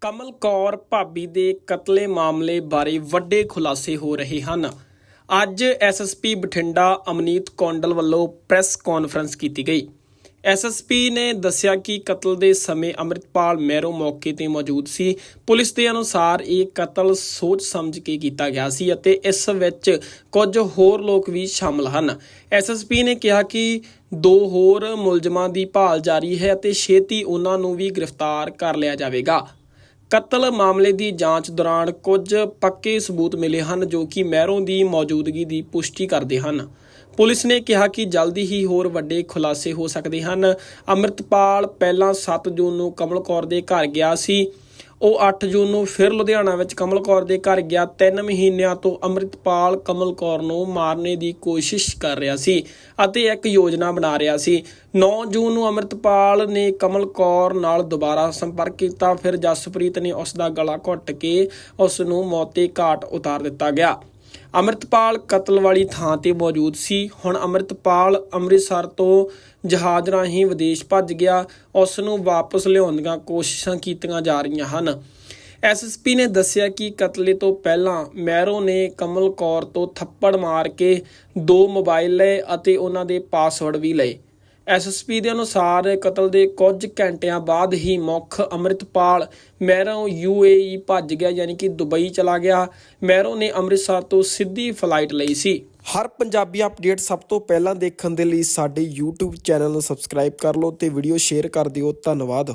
ਕਮਲ ਕੌਰ ਭਾਬੀ ਦੇ ਕਤਲੇ ਮਾਮਲੇ ਬਾਰੇ ਵੱਡੇ ਖੁਲਾਸੇ ਹੋ ਰਹੇ ਹਨ। ਅੱਜ ਐਸਐਸਪੀ ਬਠਿੰਡਾ ਅਮਨੀਤ ਕੌਂਡਲ ਵੱਲੋਂ ਪ੍ਰੈਸ ਕਾਨਫਰੰਸ ਕੀਤੀ ਗਈ। ਐਸਐਸਪੀ ਨੇ ਦੱਸਿਆ ਕਿ ਕਤਲ ਦੇ ਸਮੇਂ ਅੰਮ੍ਰਿਤਪਾਲ ਮੈਰੋ ਮੌਕੇ ਤੇ ਮੌਜੂਦ ਸੀ। ਪੁਲਿਸ ਦੇ ਅਨੁਸਾਰ ਇਹ ਕਤਲ ਸੋਚ ਸਮਝ ਕੇ ਕੀਤਾ ਗਿਆ ਸੀ ਅਤੇ ਇਸ ਵਿੱਚ ਕੁਝ ਹੋਰ ਲੋਕ ਵੀ ਸ਼ਾਮਲ ਹਨ। ਐਸਐਸਪੀ ਨੇ ਕਿਹਾ ਕਿ ਦੋ ਹੋਰ ਮੁਲਜ਼ਮਾਂ ਦੀ ਭਾਲ ਜਾਰੀ ਹੈ ਅਤੇ ਛੇਤੀ ਉਹਨਾਂ ਨੂੰ ਵੀ ਗ੍ਰਿਫਤਾਰ ਕਰ ਲਿਆ ਜਾਵੇਗਾ। ਕਤਲ ਮਾਮਲੇ ਦੀ ਜਾਂਚ ਦੌਰਾਨ ਕੁਝ ਪੱਕੇ ਸਬੂਤ ਮਿਲੇ ਹਨ ਜੋ ਕਿ ਮਹਿਰੋਂ ਦੀ ਮੌਜੂਦਗੀ ਦੀ ਪੁਸ਼ਟੀ ਕਰਦੇ ਹਨ। ਪੁਲਿਸ ਨੇ ਕਿਹਾ ਕਿ ਜਲਦੀ ਹੀ ਹੋਰ ਵੱਡੇ ਖੁਲਾਸੇ ਹੋ ਸਕਦੇ ਹਨ। ਅੰਮ੍ਰਿਤਪਾਲ ਪਹਿਲਾਂ 7 ਜੂਨ ਨੂੰ ਕਮਲ ਕੌਰ ਦੇ ਘਰ ਗਿਆ ਸੀ। ਉਹ 8 ਜੂਨ ਨੂੰ ਫਿਰ ਲੁਧਿਆਣਾ ਵਿੱਚ ਕਮਲ ਕੌਰ ਦੇ ਘਰ ਗਿਆ। 3 ਮਹੀਨਿਆਂ ਤੋਂ ਅੰਮ੍ਰਿਤਪਾਲ ਕਮਲ ਕੌਰ ਨੂੰ ਮਾਰਨੇ ਦੀ ਕੋਸ਼ਿਸ਼ ਕਰ ਰਿਹਾ ਸੀ ਅਤੇ ਇੱਕ ਯੋਜਨਾ ਬਣਾ ਰਿਹਾ ਸੀ। 9 ਜੂਨ ਨੂੰ ਅੰਮ੍ਰਿਤਪਾਲ ਨੇ ਕਮਲ ਕੌਰ ਨਾਲ ਦੁਬਾਰਾ ਸੰਪਰਕ ਕੀਤਾ। ਫਿਰ ਜਸਪ੍ਰੀਤ ਨੇ ਉਸ ਦਾ ਗਲਾ ਘੁੱਟ ਕੇ ਉਸ ਨੂੰ ਮੌਤੇ ਘਾਟ ਉਤਾਰ ਦਿੱਤਾ ਗਿਆ। ਅੰਮ੍ਰਿਤਪਾਲ ਕਤਲ ਵਾਲੀ ਥਾਂ ਤੇ ਮੌਜੂਦ ਸੀ। ਹੁਣ ਅੰਮ੍ਰਿਤਪਾਲ ਅੰਮ੍ਰਿਤਸਰ ਤੋਂ ਜਹਾਜ਼ ਰਾਹੀਂ ਵਿਦੇਸ਼ ਭੱਜ ਗਿਆ। ਉਸ ਨੂੰ ਵਾਪਸ ਲਿਆਉਣ ਦੀਆਂ ਕੋਸ਼ਿਸ਼ਾਂ ਕੀਤੀਆਂ ਜਾ ਰਹੀਆਂ ਹਨ। ਐਸਐਸਪੀ ਨੇ ਦੱਸਿਆ ਕਿ ਕਤਲੇ ਤੋਂ ਪਹਿਲਾਂ ਮੈਰੋ ਨੇ ਕਮਲ ਕੌਰ ਤੋਂ ਥੱਪੜ ਮਾਰ ਕੇ ਦੋ ਮੋਬਾਈਲ ਲਏ ਅਤੇ ਉਹਨਾਂ ਦੇ ਪਾਸਵਰਡ ਵੀ ਲਏ। ਐਸਐਸਪੀ ਦੇ ਅਨੁਸਾਰ ਕਤਲ ਦੇ ਕੁਝ ਘੰਟਿਆਂ ਬਾਅਦ ਹੀ ਮੁੱਖ ਅੰਮ੍ਰਿਤਪਾਲ ਮੈਰੋ ਯੂਏਈ ਭੱਜ ਗਿਆ, ਯਾਨੀ ਕਿ ਦੁਬਈ ਚਲਾ ਗਿਆ। ਮੈਰੋ ਨੇ ਅੰਮ੍ਰਿਤਸਰ ਤੋਂ ਸਿੱਧੀ ਫਲਾਈਟ ਲਈ ਸੀ। ਹਰ ਪੰਜਾਬੀ ਅਪਡੇਟ ਸਭ ਤੋਂ ਪਹਿਲਾਂ ਦੇਖਣ ਦੇ ਲਈ ਸਾਡੇ YouTube ਚੈਨਲ ਨੂੰ ਸਬਸਕ੍ਰਾਈਬ ਕਰ ਲਓ ਤੇ ਵੀਡੀਓ ਸ਼ੇਅਰ ਕਰ ਦਿਓ। ਧੰਨਵਾਦ।